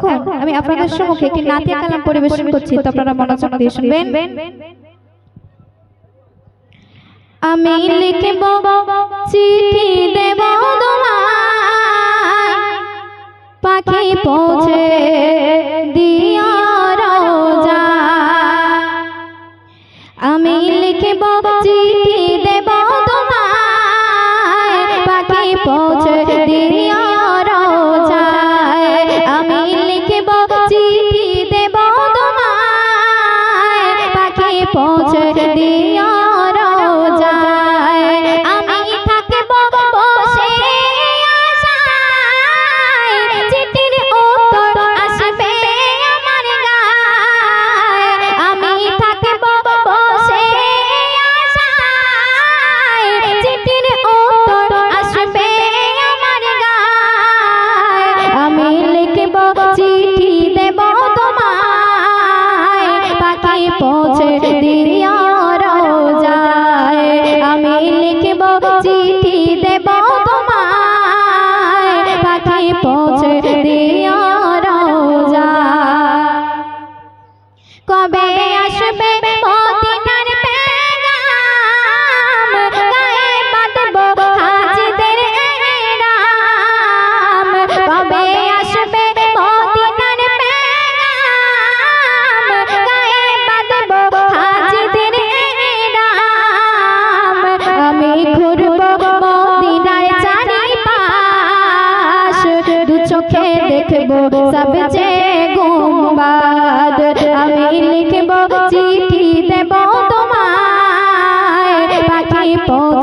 শুনলেন তো এখন আমি আপনাদের সম্মুখে একটি নাতিয়া কালাম পরিবেশন করছি। তো আপনারা মনোযোগ দিয়ে শুনবেন। আমি লিখব চিঠি দেব তোমায়। পাখি পৌঁছে দিও রোজা। আমি লিখব চিঠি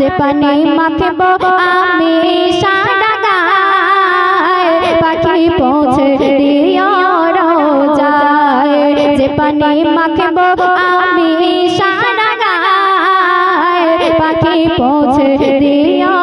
যে পানি মাখব, আমি সারা গায় পাখি পৌঁছে দিও যায় যে পানি মাখব, আমি সারা গায় পাখি পৌঁছে দিও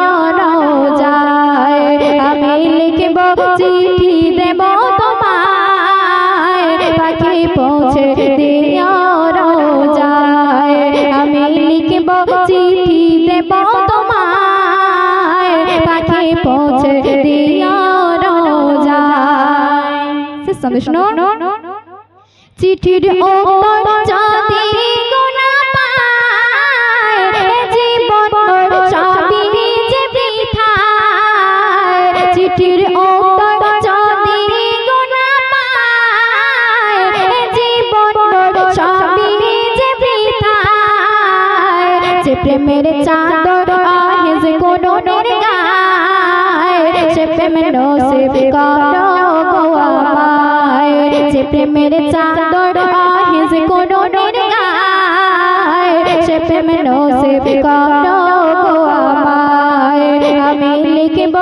সন্দেশ শুনুন চিঠির উত্তর যদি গুনা পায়। জীবন সবই যে বৃথায় চিঠির উত্তর যদি গুনা পায় জীবন সবই যে বৃথায় যে প্রেমের চাদর আহেজ কোনো গায়। সে প্রেম নসিব করো। প্রেমের চাদর আহেজ কোনো গায়। সে প্রেম নসিব আমি লিখব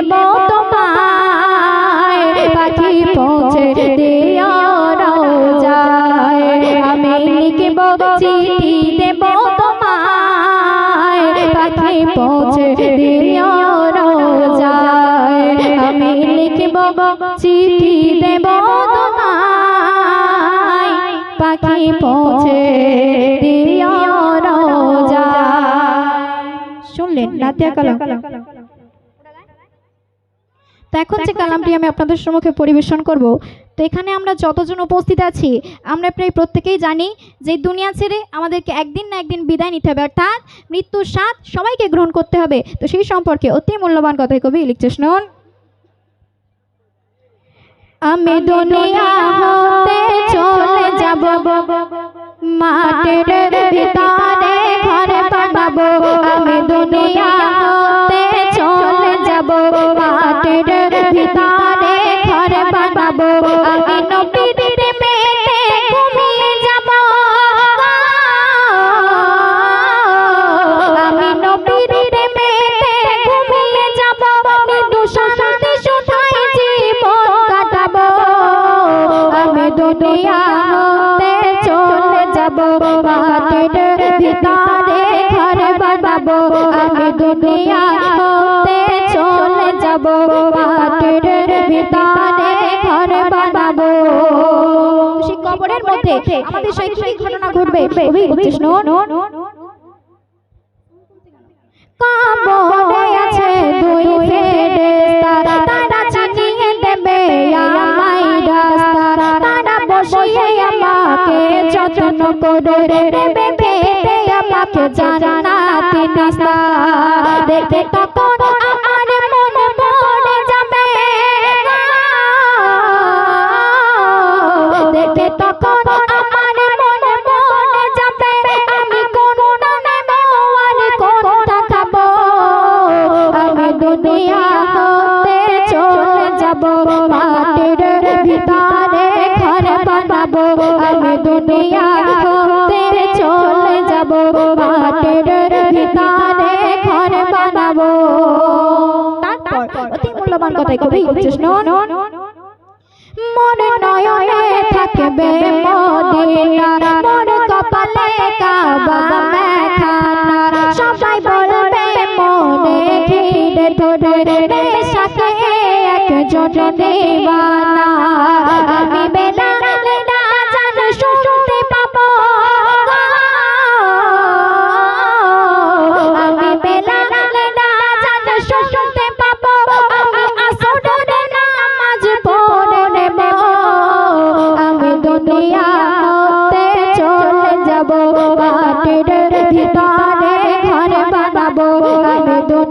দেব তোমায়। পাখি পৌঁছে দিও রোজায়। আমি লিখব চিঠি দেব তোমায়। পাখি পৌঁছে দিও রোজায়। আমি লিখব চিঠি দেব তোমায়। পাখি পৌঁছে দিও রোজায়। শুনলেন নাতিয়া কালাম। তো এখন যে কালামটি আমি আপনাদের সম্মুখে পরিবেশন করব। তো এখানে আমরা যতজন উপস্থিত আছি আমরা প্রায় প্রত্যেকেই জানি যে দুনিয়া ছেড়ে আমাদেরকে একদিন না একদিন বিদায় নিতে হবে অর্থাৎ মৃত্যুর স্বাদ সবাইকে গ্রহণ করতে হবে। তো সেই সম্পর্কে অতি মূল্যবান কথাই কবি লিখছে শুনুন। আমি দুনিয়া হতে চলে যাব মাটির ভিতরে। দুনিয়া চলে যাব মাটির ভিতরে ঘর বানাবো। সেই কবরের মধ্যে আমাদের সেই কি ঘটনা ঘটবে? লিখছে শুনুন আছে দুই ফেরেশতা তারা চিনিয়ে দেবে আমায় রাস্তা। তারা বসিয়ে আমাকে যত্ন করে দেবে খেতে আমাকে জান্নাতি নাস্তা দেখে তখন আমার মন যাবে দেখে তখন আমার যাবে। আমি খাব? আমি দুনিয়া যাব মাটির ভিতরে ঘর বানাবো। তারপর অতি মূল্যবান কথাই কবি লিখছে শুনুন নয়নে থাকবে মদিনা কপালে কাবা মেখানা সবাই বলবে মনে ঘিরে ধরে সাথে একজন দেবানা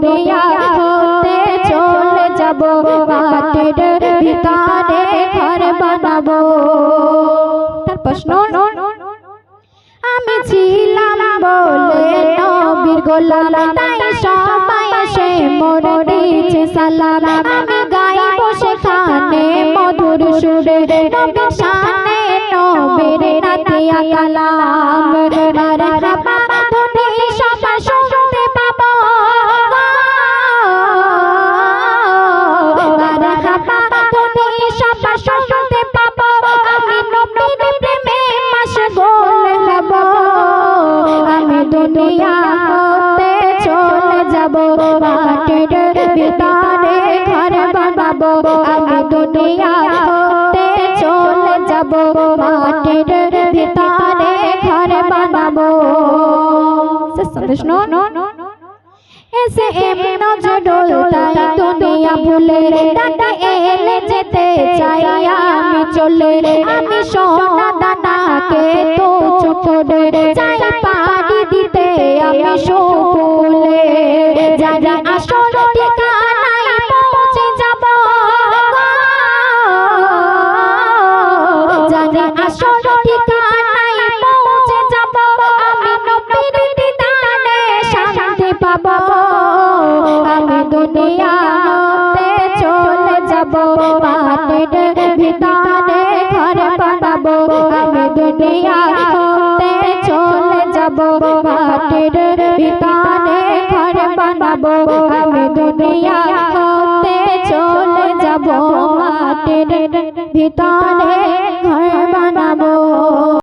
দুনিয়া হতে চলে যাব মাটির ভিতরে ঘর বানাবো। প্রশ্ন, আমি ছিলাম বলে নবীর গোলাম, তাই সবাই এসে মোর সালাম। আমি গাইব সেখানে মধুর সুরে, নবীর শানে নবীর নাতিয়া কালাম দুনিয়া হতে চলে যাব, মাটির ভিতরে ঘর বানাবো। আমি দুনিয়া হতে চলে যাব, মাটির ভিতরে ঘর বানাবো। শুনুন এসে এম নজরুল, তাই দুনিয়া ভুলে দাদা এলে যেতে চাই আমি চলে। আমি সোনা দাদাকে তো চোখে চাই পাড়ি দিতে আমি সকলে। জানি আসল ঠিকানায় দুনিয়া হতে চলে যাব মাটির ভিতরে ঘর বানাবো আমি দুনিয়া হতে চলে যাব, মাটির ভিতরে ঘর বানাবো।